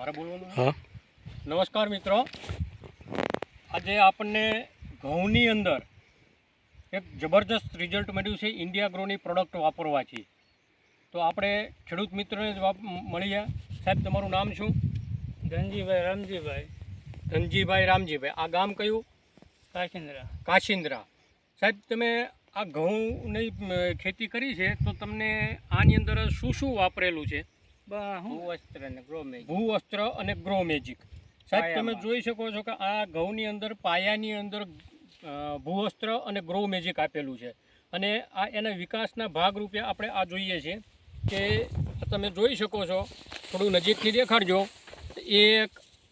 મારે બોલવાનું હા. નમસ્કાર મિત્રો. આજે આપણને ઘઉંની અંદર એક જબરજસ્ત રિઝલ્ટ મળ્યું છે ઇન્ડિયા ગ્રોની પ્રોડક્ટ વાપરવાથી. તો આપણે ખેડૂત મિત્રોને જ વાપ મળીએ. સાહેબ તમારું નામ શું? ધનજીભાઈ રામજીભાઈ. ધનજીભાઈ રામજીભાઈ. આ ગામ કયું? કાશિંદ્રા. કાશિંદ્રા. સાહેબ તમે આ ઘઉંની ખેતી કરી છે તો તમને આની અંદર શું શું વાપરેલું છે? બા હું? ગ્રો મેજ ભૂવસ્ત્ર અને ગ્રો મેજિક. સાહેબ તમે જોઈ શકો છો કે આ ઘઉંની અંદર પાયાની અંદર ભૂવસ્ત્ર અને ગ્રો મેજિક આપેલું છે. અને આ એના વિકાસના ભાગરૂપે આપણે આ જોઈએ છીએ કે તમે જોઈ શકો છો થોડું નજીકથી દેખાડજો. એક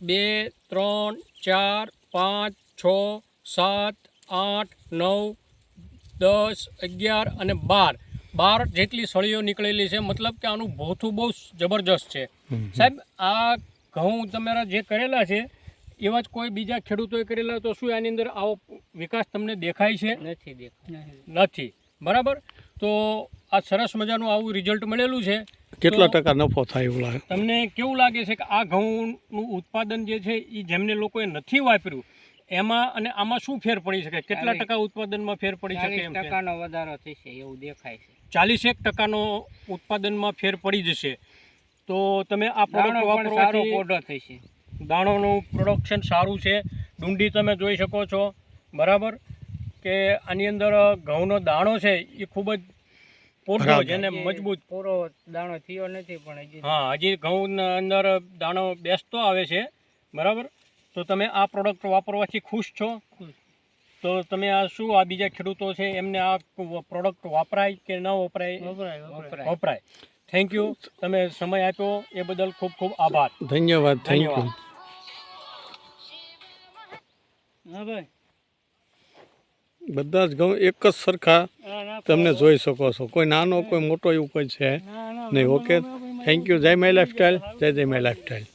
બે ત્રણ ચાર પાંચ છ સાત આઠ નવ દસ અગિયાર અને બાર. બાર જેટલી સળીઓ નીકળેલી છે મતલબ કે આનું ભોથું બહુ જબરજસ્ત છે. સાહેબ આ ઘઉં તમારા જે કરેલા છે એવા જ કોઈ બીજા ખેડૂતોએ કરેલા તો શું આની અંદર આવો વિકાસ તમને દેખાય છે? નથી દેખાય. નથી. બરાબર? તો આ સરસ મજાનું આવું રિઝલ્ટ મળેલું છે. કેટલા ટકા નફો થાય એવું લાગે? તમને કેવું લાગે છે કે આ ઘઉંનું ઉત્પાદન જે છે એ જેમને લોકોએ નથી વાપર્યું એમાં અને આમાં શું ફેર પડી શકે? કેટલા ટકા ઉત્પાદનમાં ફેર પડી શકે ચાલીસ એમ ટકાનો વધારો થશે એવું દેખાય છે. ચાલીસેક ટકાનો ઉત્પાદનમાં ફેર પડી જશે. તો તમે આ પ્રોડક્ટ પણ વાપરવાથી પોડો થશે. દાણોનું પ્રોડક્શન સારું છે. ડુંડી તમે જોઈ શકો છો. બરાબર? કે આની અંદર ઘઉંનો દાણો છે એ ખૂબ જ પોટો બરાબર. છે. અને હજી મજબૂત. પૂરો દાણો થયો નથી પણ હજી હા હજી ઘઉંના અંદર દાણો બેસતો આવે છે. બરાબર? તો તમે આ પ્રોડક્ટ વાપરવાથી ખુશ છો? તો તમે આ શું આ બીજા ખેડૂતો છે એમને આ પ્રોડક્ટ વપરાય કે ન વપરાય? વપરાય વપરાય. થેન્ક યુ તમે સમય આપ્યો. એ બદલ ખૂબ ખૂબ આભાર. ધન્યવાદ થેન્ક યુ ધન્યવાદ. હા ભાઈ. બધા જ ઘઉં એક જ સરખા. તમને જોઈ શકો છો. કોઈ નાનો કોઈ મોટો એવું કોઈ છે ના, ના, નહીં ઓકે થેન્ક યુ જય માય લાઈફસ્ટાઈલ જય જય માય લાઈફસ્ટાઈલ